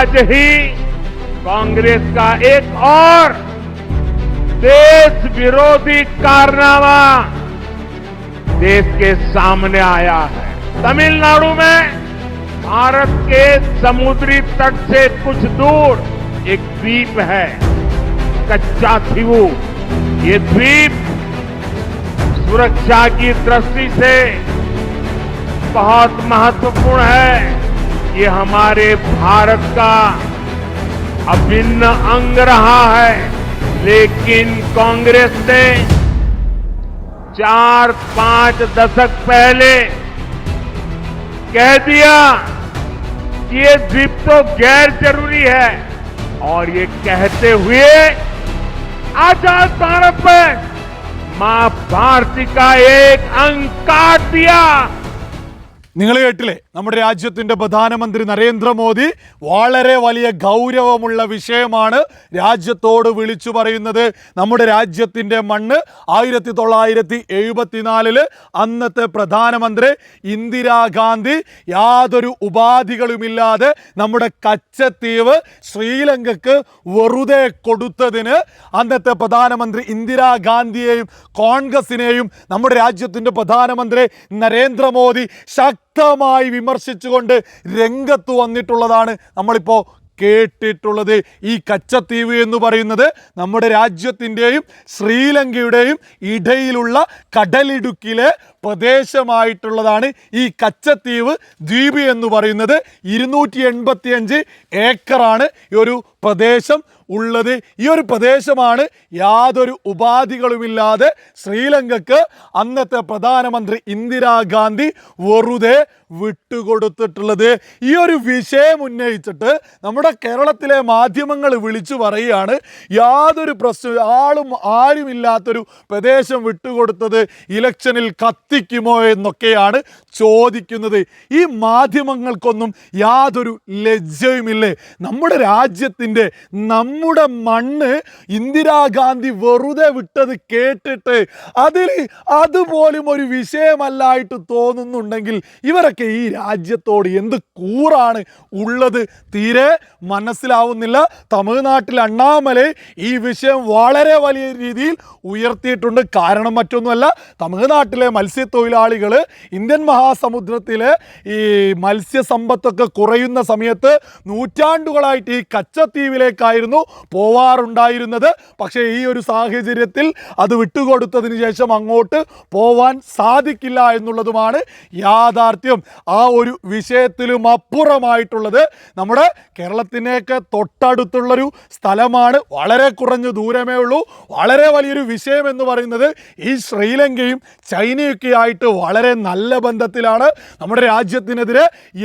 आज ही कांग्रेस का एक और देश विरोधी कारनामा देश के सामने आया है। तमिलनाडु में भारत के समुद्री तट से कुछ दूर एक द्वीप है, कच्चा थीवू। ये द्वीप सुरक्षा की दृष्टि से बहुत महत्वपूर्ण है। ये हमारे भारत का अभिन्न अंग रहा है। लेकिन कांग्रेस ने चार पाँच दशक पहले कह दिया कि ये द्वीप तो गैर ज़रूरी है। और ये कहते हुए आज़ाद भारत में माँ भारती का एक अंग काट दिया। നിങ്ങൾ കേട്ടില്ലേ? നമ്മുടെ രാജ്യത്തിന്റെ പ്രധാനമന്ത്രി നരേന്ദ്രമോദി വളരെ വലിയ ഗൗരവമുള്ള വിഷയമാണ് രാജ്യത്തോട് വിളിച്ചു പറയുന്നത്. നമ്മുടെ രാജ്യത്തിന്റെ മണ്ണ് ആയിരത്തി തൊള്ളായിരത്തി എഴുപത്തിനാലിൽ അന്നത്തെ പ്രധാനമന്ത്രി ഇന്ദിരാഗാന്ധി യാതൊരു ഉപാധികളുമില്ലാതെ നമ്മുടെ കച്ചത്തീവ് ശ്രീലങ്കക്ക് വെറുതെ കൊടുത്തതിന് അന്നത്തെ പ്രധാനമന്ത്രി ഇന്ദിരാഗാന്ധിയെയും കോൺഗ്രസിനെയും നമ്മുടെ രാജ്യത്തിന്റെ പ്രധാനമന്ത്രി നരേന്ദ്രമോദി ശക്തമായി വിമർശിച്ചുകൊണ്ട് രംഗത്ത് വന്നിട്ടുള്ളതാണ് നമ്മളിപ്പോൾ കേട്ടിട്ടുള്ളത്. ഈ കച്ചത്തീവ് എന്ന് പറയുന്നത് നമ്മുടെ രാജ്യത്തിന്റെയും ശ്രീലങ്കയുടെയും ഇടയിലുള്ള കടലിടുക്കിലെ പ്രദേശമായിട്ടുള്ളതാണ് ഈ കച്ചത്തീവ് ദ്വീപ് എന്ന് പറയുന്നത്. ഇരുന്നൂറ്റി എൺപത്തിയഞ്ച് ഏക്കറാണ് ഈ ഒരു പ്രദേശം ഉള്ളത്. ഈ ഒരു പ്രദേശമാണ് യാതൊരു ഉപാധികളുമില്ലാതെ ശ്രീലങ്കക്ക് അന്നത്തെ പ്രധാനമന്ത്രി ഇന്ദിരാഗാന്ധി വെറുതെ വിട്ടുകൊടുത്തിട്ടുള്ളത്. ഈ ഒരു വിഷയം ഉന്നയിച്ചിട്ട് നമ്മുടെ കേരളത്തിലെ മാധ്യമങ്ങൾ വിളിച്ചു പറയുകയാണ് യാതൊരു പ്രശ്നം ആളും ആരുമില്ലാത്തൊരു പ്രദേശം വിട്ടുകൊടുത്തത് ഇലക്ഷനിൽ കത്തിക്കുമോ എന്നൊക്കെയാണ് ചോദിക്കുന്നത്. ഈ മാധ്യമങ്ങൾക്കൊന്നും യാതൊരു ലജ്ജയുമില്ലേ? നമ്മുടെ രാജ്യത്തിന്റെ നമ്മുടെ മണ്ണ് ഇന്ദിരാഗാന്ധി വെറുതെ വിട്ടത് കേട്ടിട്ട് അതിൽ അതുപോലും ഒരു വിഷയമല്ലായിട്ട് തോന്നുന്നുണ്ടെങ്കിൽ ഇവരൊക്കെ ഈ രാജ്യത്തോട് എന്ത് കൂറാണ് ഉള്ളത്? തീരെ മനസ്സിലാവുന്നില്ല. തമിഴ്നാട്ടിൽ അണ്ണാമലെ ഈ വിഷയം വളരെ വലിയ രീതിയിൽ ഉയർത്തിയിട്ടുണ്ട്. കാരണം മറ്റൊന്നുമല്ല തമിഴ്നാട്ടിലെ മത്സ്യത്തൊഴിലാളികൾ ഇന്ത്യൻ മഹാസമുദ്രത്തിൽ ഈ മത്സ്യസമ്പത്തൊക്കെ കുറയുന്ന സമയത്ത് നൂറ്റാണ്ടുകളായിട്ട് ഈ കച്ചത്തീവിലേക്കായിരുന്നു പോവാറുണ്ടായിരുന്നത്. പക്ഷേ ഈ ഒരു സാഹചര്യത്തിൽ അത് വിട്ടുകൊടുത്തതിന് ശേഷം അങ്ങോട്ട് പോവാൻ സാധിക്കില്ല എന്നുള്ളതുമാണ് യാഥാർത്ഥ്യം. ആ ഒരു വിഷയത്തിലും അപ്പുറമായിട്ടുള്ളത് നമ്മുടെ കേരളത്തിനേക്ക് തൊട്ടടുത്തുള്ളൊരു സ്ഥലമാണ്. വളരെ കുറഞ്ഞ ദൂരമേ ഉള്ളൂ. വളരെ വലിയൊരു വിഷയം എന്ന് പറയുന്നത് ഈ ശ്രീലങ്കയും ചൈനയൊക്കെ ആയിട്ട് വളരെ നല്ല ബന്ധത്തിലാണ് നമ്മുടെ രാജ്യത്തിനെതിരെ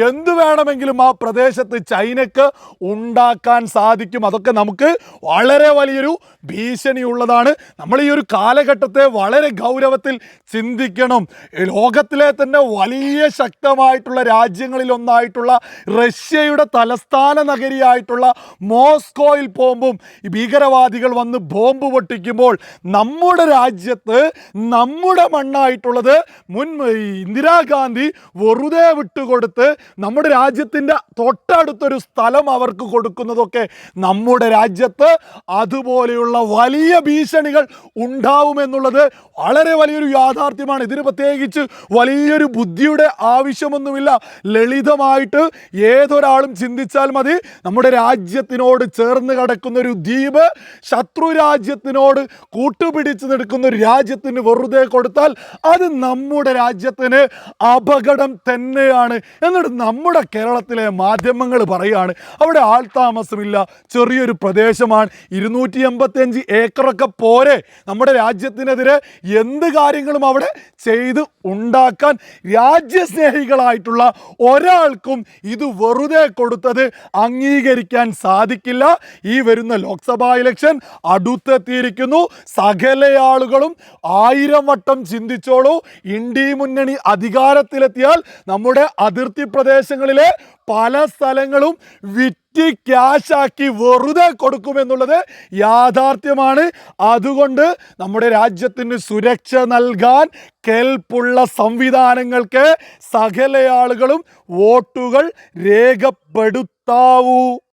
എന്ത് വേണമെങ്കിലും ആ പ്രദേശത്ത് ചൈനക്ക് ഉണ്ടാക്കാൻ സാധിക്കും. അതൊക്കെ നമുക്ക് വളരെ വലിയൊരു ഭീഷണിയുള്ളതാണ്. നമ്മൾ ഈ ഒരു കാലഘട്ടത്തെ വളരെ ഗൗരവത്തിൽ ചിന്തിക്കണം. ലോകത്തിലെ തന്നെ വലിയ ശക്തമായിട്ടുള്ള രാജ്യങ്ങളിലൊന്നായിട്ടുള്ള റഷ്യയുടെ തലസ്ഥാന നഗരിയായിട്ടുള്ള മോസ്കോയിൽ പോകുമ്പം ഭീകരവാദികൾ വന്ന് ബോംബ് പൊട്ടിക്കുമ്പോൾ നമ്മുടെ രാജ്യത്ത് നമ്മുടെ മണ്ണായിട്ടുള്ളത് മുൻ ഇന്ദിരാഗാന്ധി വെറുതെ വിട്ടുകൊടുത്ത് നമ്മുടെ രാജ്യത്തിന്റെ തൊട്ടടുത്തൊരു സ്ഥലം അവർക്ക് കൊടുക്കുന്നതൊക്കെ നമ്മുടെ രാജ്യത്ത് അതുപോലെയുള്ള വലിയ ഭീഷണികൾ ഉണ്ടാവുമെന്നുള്ളത് വളരെ വലിയൊരു യാഥാർത്ഥ്യമാണ്. ഇതിന് പ്രത്യേകിച്ച് വലിയൊരു ബുദ്ധിയുടെ ആവശ്യമൊന്നുമില്ല. ലളിതമായിട്ട് ഏതൊരാളും ചിന്തിച്ചാൽ മതി നമ്മുടെ രാജ്യത്തിനോട് ചേർന്ന് കിടക്കുന്ന ഒരു ദ്വീപ് ശത്രു രാജ്യത്തിനോട് കൂട്ടുപിടിച്ച് നിൽക്കുന്ന ഒരു രാജ്യത്തിന് വെറുതെ കൊടുത്താൽ അത് നമ്മുടെ രാജ്യത്തിന് അപകടം തന്നെയാണ്. എന്നിട്ട് നമ്മുടെ കേരളത്തിലെ മാധ്യമങ്ങൾ പറയുകയാണ് അവിടെ ആൾതാമസമില്ല ചെറിയൊരു പ്രദേശമാണ് ഇരുന്നൂറ്റി എൺപത്തിയഞ്ച് ഏക്കറൊക്കെ പോരെ. നമ്മുടെ രാജ്യത്തിനെതിരെ എന്ത് കാര്യങ്ങളും അവിടെ ചെയ്ത് ഉണ്ടാക്കാൻ രാജ്യസ്നേഹികളായിട്ടുള്ള ഒരാൾക്കും ഇത് വെറുതെ കൊടുത്തത് അംഗീകരിക്കാൻ സാധിക്കില്ല. ഈ വരുന്ന ലോക്സഭാ ഇലക്ഷൻ അടുത്തെത്തിയിരിക്കുന്നു. സകല ആളുകളും ആയിരം വട്ടം ചിന്തിച്ചോളൂ. ഇന്ത്യ മുന്നണി അധികാരത്തിലെത്തിയാൽ നമ്മുടെ അതിർത്തി പ്രദേശങ്ങളിലെ പല സ്ഥലങ്ങളും വിറ്റ് ക്യാഷാക്കി വെറുതെ കൊടുക്കുമെന്നുള്ളത് യാഥാർത്ഥ്യമാണ്. അതുകൊണ്ട് നമ്മുടെ രാജ്യത്തിന് സുരക്ഷ നൽകാൻ കെൽപ്പുള്ള സംവിധാനങ്ങൾക്ക് സകല ആളുകളും വോട്ടുകൾ രേഖപ്പെടുത്താവൂ.